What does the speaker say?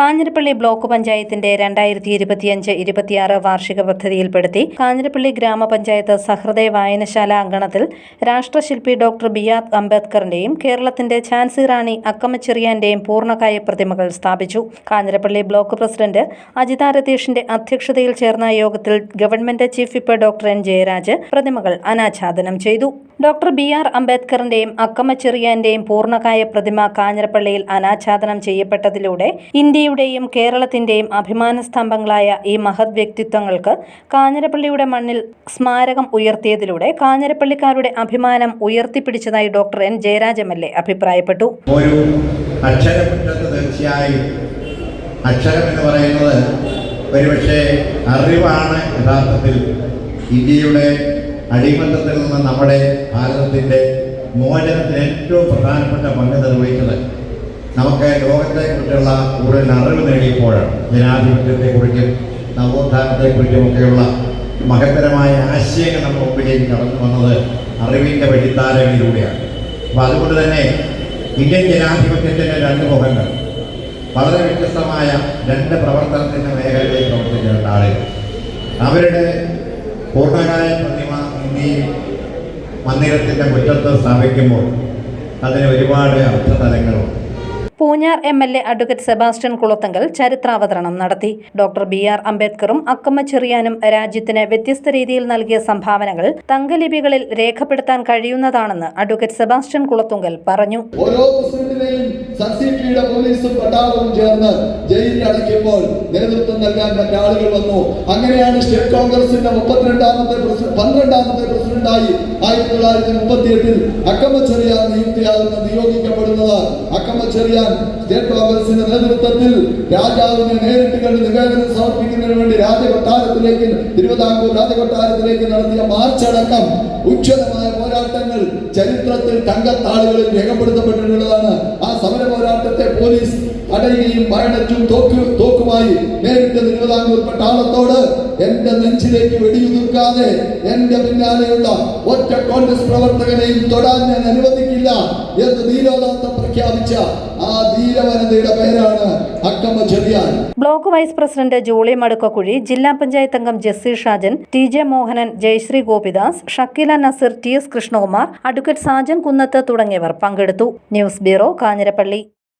Kanjirappally block പഞ്ചായത്തിന്റെ രണ്ടായിരത്തി ഇരുപത്തിയഞ്ച് ഇരുപത്തിയാറ് വാർഷിക പദ്ധതിയിൽപ്പെടുത്തി കാഞ്ഞിരപ്പള്ളി ഗ്രാമപഞ്ചായത്ത് സഹൃദയ വായനശാല അങ്കണത്തിൽ രാഷ്ട്രശില്പി ഡോക്ടർ ബി ആർ അംബേദ്കറിന്റെയും കേരളത്തിന്റെ ഝാൻസി റാണി അക്കമച്ചെറിയാന്റെയും പൂർണകായ പ്രതിമകൾ സ്ഥാപിച്ചു. കാഞ്ഞിരപ്പള്ളി ബ്ലോക്ക് പ്രസിഡന്റ് അജിത രതീഷിന്റെ അധ്യക്ഷതയിൽ ചേർന്ന യോഗത്തിൽ government chief whip doctor N Jayaraj പ്രതിമകൾ അനാച്ഛാദനം ചെയ്തു. ഡോക്ടർ ബി ആർ അംബേദ്കറിന്റെയും അക്കമ്മച്ചെറിയാന്റെയും പൂർണകായ പ്രതിമ കാഞ്ഞിരപ്പള്ളിയിൽ അനാച്ഛാദനം ചെയ്യപ്പെട്ടതിലൂടെ ഇന്ത്യയുടെയും കേരളത്തിന്റെയും അഭിമാന സ്തംഭങ്ങളായ ഈ മഹത് വ്യക്തിത്വങ്ങൾക്ക് കാഞ്ഞിരപ്പള്ളിയുടെ മണ്ണിൽ സ്മാരകം ഉയർത്തിയതിലൂടെ കാഞ്ഞിരപ്പള്ളിക്കാരുടെ അഭിമാനം ഉയർത്തിപ്പിടിച്ചതായി doctor N Jayaraj L A അഭിപ്രായപ്പെട്ടു. എന്ന് പറയുന്നത് ഒരുപക്ഷെ അറിവാണ് യഥാർത്ഥത്തിൽ ഇന്ത്യയുടെ അടിമത്തത്തിൽ നിന്ന് നമ്മുടെ ഭാരതത്തിന്റെ മോചനത്തിന് ഏറ്റവും പ്രധാനപ്പെട്ട പങ്ക് നിർവഹിച്ചത് നമുക്ക് ലോകത്തെക്കുറിച്ചുള്ള കൂടുതൽ അറിവ് നേടിയപ്പോഴാണ്. ജനാധിപത്യത്തെക്കുറിച്ചും നവോത്ഥാനത്തെക്കുറിച്ചും ഒക്കെയുള്ള മഹത്തരമായ ആശയങ്ങൾ നമ്മുടെ മുമ്പിലേക്ക് കടന്നു വന്നത് അറിവിന്റെ വഴിത്താരങ്ങളിലൂടെയാണ് അപ്പോൾ അതുകൊണ്ട് തന്നെ ഇന്ത്യൻ ജനാധിപത്യത്തിന്റെ രണ്ട് മുഖങ്ങൾ വളരെ വ്യത്യസ്തമായ രണ്ട് പ്രവർത്തനത്തിന്റെ മേഖലയിൽ പ്രവർത്തിച്ച രണ്ട് ആളുകൾ. അവരുടെ ഇന്ത്യയിൽ മന്ദിരത്തിന്റെ മുറ്റത്ത് സ്ഥാപിക്കുമ്പോൾ അതിന് ഒരുപാട് അർത്ഥതലങ്ങളുണ്ട് Poonjar M L A advocate Sebastian Kulathunkal ചരിത്രാവതരണം നടത്തി. ഡോക്ടർ ബി ആർ അംബേദ്കറും അക്കമ്മ ചെറിയാനും രാജ്യത്തിന് വ്യത്യസ്ത രീതിയിൽ നൽകിയ സംഭാവനകൾ തങ്കലിപികളിൽ രേഖപ്പെടുത്താൻ കഴിയുന്നതാണെന്ന് അഡ്വക്കേറ്റ് സെബാസ്റ്റ്യൻ കുളത്തുങ്കൽ പറഞ്ഞു. ഓരോ പ്രസിഡന്റിനെയും സബ്സിഡിയുടെ പോലീസും പട്ടാളവും ചേർന്ന് ജയിലിൽ അടയ്ക്കുമ്പോൾ നേതൃത്വം നൽകാൻ മറ്റാളുകൾ വന്നു. അങ്ങനെയാണ് സ്റ്റേറ്റ് കോൺഗ്രസിന്റെ മുപ്പത്തിരണ്ടാമത്തെ പ്രസി- പന്ത്രണ്ടാമത്തെ പ്രസിഡന്റായി ആയിരത്തി തൊള്ളായിരത്തി മുപ്പത്തി എട്ടിൽ അക്കമ്മച്ചെറിയാൻ നിയുക്തിയാകുന്ന നിയോഗിക്കപ്പെടുന്നത് അക്കമ്മച്ചെറിയാൻ സ്റ്റേറ്റ് കോൺഗ്രസിന്റെ നേതൃത്വത്തിൽ രാജാവിനെ നേരിട്ട് കണ്ട് നിവേദനം സമർപ്പിക്കുന്നതിന് വേണ്ടി രാജകൊട്ടാരത്തിലേക്ക് തിരുവിതാംകൂർ രാജകൊട്ടാരത്തിലേക്ക് നടത്തിയ മാർച്ച് അടക്കം ഉജ്ജ്വലമായ പോരാട്ടങ്ങൾ ചരിത്രത്തിൽ തങ്കത്താളുകളിൽ രേഖപ്പെടുത്തപ്പെട്ടിട്ടുള്ളതാണ്. ആ സമര പോരാട്ടത്തെ പോലീസ് തടയുകയും മരണച്ചും തോക്ക് തോക്കുമായി നേരിട്ട് തിരുവിതാംകൂർ പട്ടാളത്തോട് എന്റെ നെഞ്ചിലേക്ക് വെടിയുതിർക്കാതെ എന്റെ പിന്നാലെയുള്ള ഒറ്റ കോൺഗ്രസ് പ്രവർത്തകനെയും തൊടാൻ ഞാൻ അനുവദിക്കില്ല എന്ന് നീലോദാത്തം പ്രഖ്യാപിച്ച ആ ധീരവനതയുടെ പേരാണ് Akkamma Cherian. Block vice president Jolly Madukkakuzhi ജില്ലാ പഞ്ചായത്ത് അംഗം Jessy Shajan T J Mohanan Jayasree Gopidas Shakeela Nazeer T S Krishnakumar advocate Sajan Kunnath തുടങ്ങിയവർ പങ്കെടുത്തു. News bureau Kanjirappally.